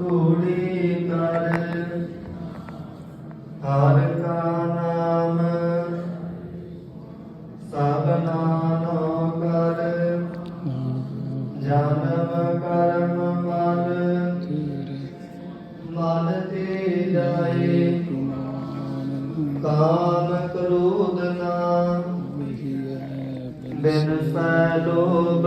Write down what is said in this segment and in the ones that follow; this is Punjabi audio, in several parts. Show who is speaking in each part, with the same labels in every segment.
Speaker 1: ਧੂੜੀ ਕਰ ਹਰ ਕਾ ਨਾਮ ਸਭਨਾ ਨੋ ਕਰ ਜਨਮ ਕਰਮ ਮਨ ਮਨ ਤੇ ਜਾਏ ਕਾਮ ਕ੍ਰੋਧ ਨਾ ਬਿਨ ਸੈ ਲੋਭ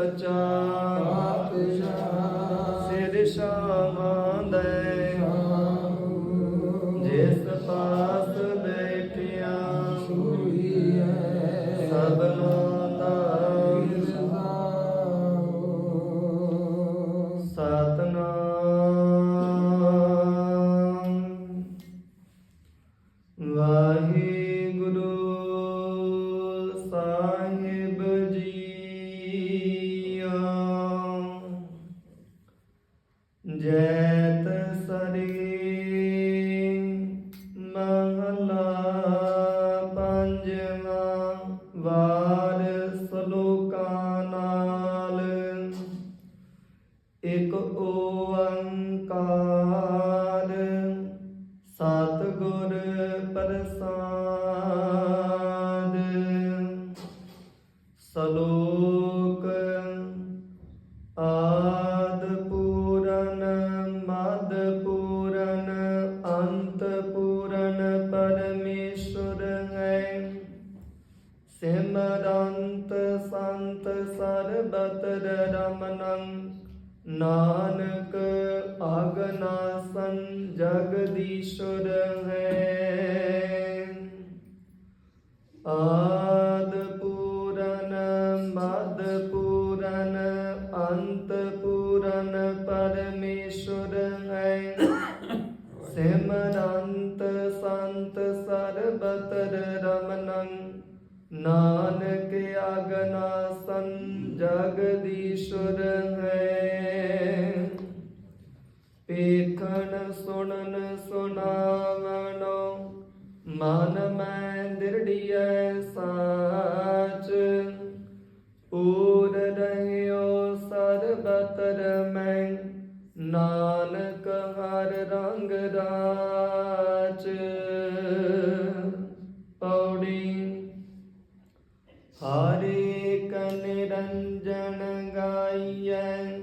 Speaker 1: सच्चा ਪੰਜਵਾ ਵਾਰ ਸਿਮਰੰਤ ਸੰਤ ਸਰਬਤ ਰਮਨੰ ਨਾਨਕ ਆਗਨਾਸਨ ਜਗਦੀਸ਼ੁਰ ਹੈ ਆਦ ਪੂਰਨ ਮਦ ਪੂਰਨ ਅੰਤ ਪੂਰਨ ਪਰਮੇਸ਼ੁਰ ਹੈ ਸਿਮਰੰਤ ਸੰਤ ਨਾਨਕ ਆਗਨਾਸਨ ਜਗਦੀਸ਼ੁਰ ਹੈ। ਵੇਖਣ ਸੁਣਨ ਸੁਣਾਵਣੋ, ਮਨ ਮੈਂ ਦਿਰੜੀਐ ਸਾਚ। ਪੂਰ ਰਹਿਓ ਸਰਬਤਰ ਮੈਂ, ਨਾਨਕ ਹਰ ਰੰਗ ਰਾਚ। ਹਰੇ ਕਨ ਰੰਜਨ ਗਾਈਐ,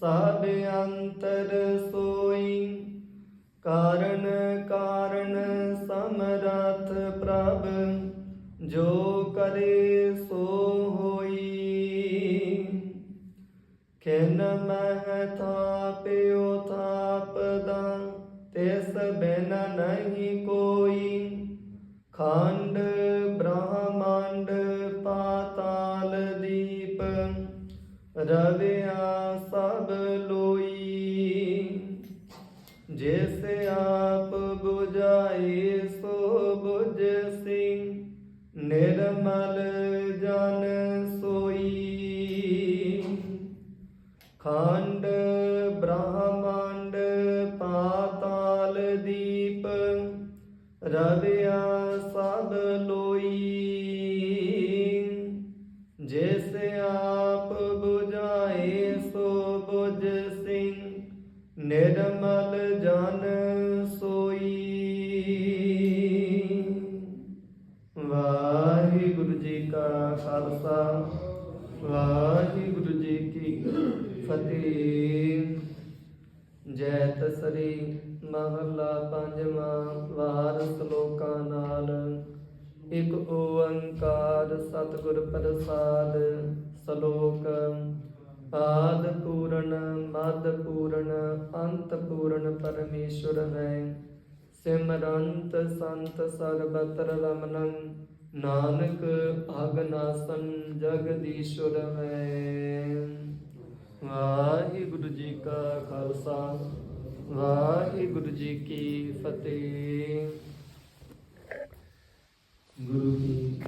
Speaker 1: ਸਭ ਅੰਤਰ ਸੋਈ। ਕਾਰਨ ਕਾਰਨ ਸਮਰਥ ਪ੍ਰਭ, ਜੋ ਕਰੇ ਸੋ ਹੋਈ। ਖਿਨ ਮਹਿ ਥਾਪਿਓ ਥਾਪਦਾ, ਤਿਸ ਬਿਨ ਨਹੀਂ ਕੋਈ। ਖੰਡ ਬ੍ਰਹਮੰਡ ਰਵਿਆ ਸਭ ਲੋਈ। ਜਿਸ ਆਪ 부ਝਾਏ ਸੋ 부ਝਸੀ ਨਿਰਮਲ ਜਨ ਸੋਈ। ਖੰਡ ਬ੍ਰਹਮੰਡ ਪਾਤਾਲ ਦੀਪ, ਰਵਿ ਜੈਤ ਸ੍ਰੀ ਮਹਲਾ ਪੰਜਵਾਂ ਵਾਰ ਸ਼ਲੋਕਾਂ ਨਾਲ। ਇਕ ਓੰਕਾਰ ਸਤਿਗੁਰ ਪ੍ਰਸਾਦ ਸ਼ਲੋਕ। ਆਦ ਪੂਰਨ, ਮਦ ਪੂਰਨ, ਅੰਤ ਪੂਰਨ ਪਰਮੇਸ਼ਵਰ ਹੈ। ਸਿਮਰੰਤ ਸੰਤ ਸਰਬਤਰ ਰਮਨੰ, ਨਾਨਕ ਅਗਨਾਸਨ ਜਗਦੀਸ਼ੁਰ ਹੈ। ਵਾਹਿਗੁਰੂ ਕਾ ਖਾਲਸਾ ਵਾਹਿਗੁਰੂ ਜੀ ਕੀ ਫਤਿਹ। ਗੁਰੂ ਕੀ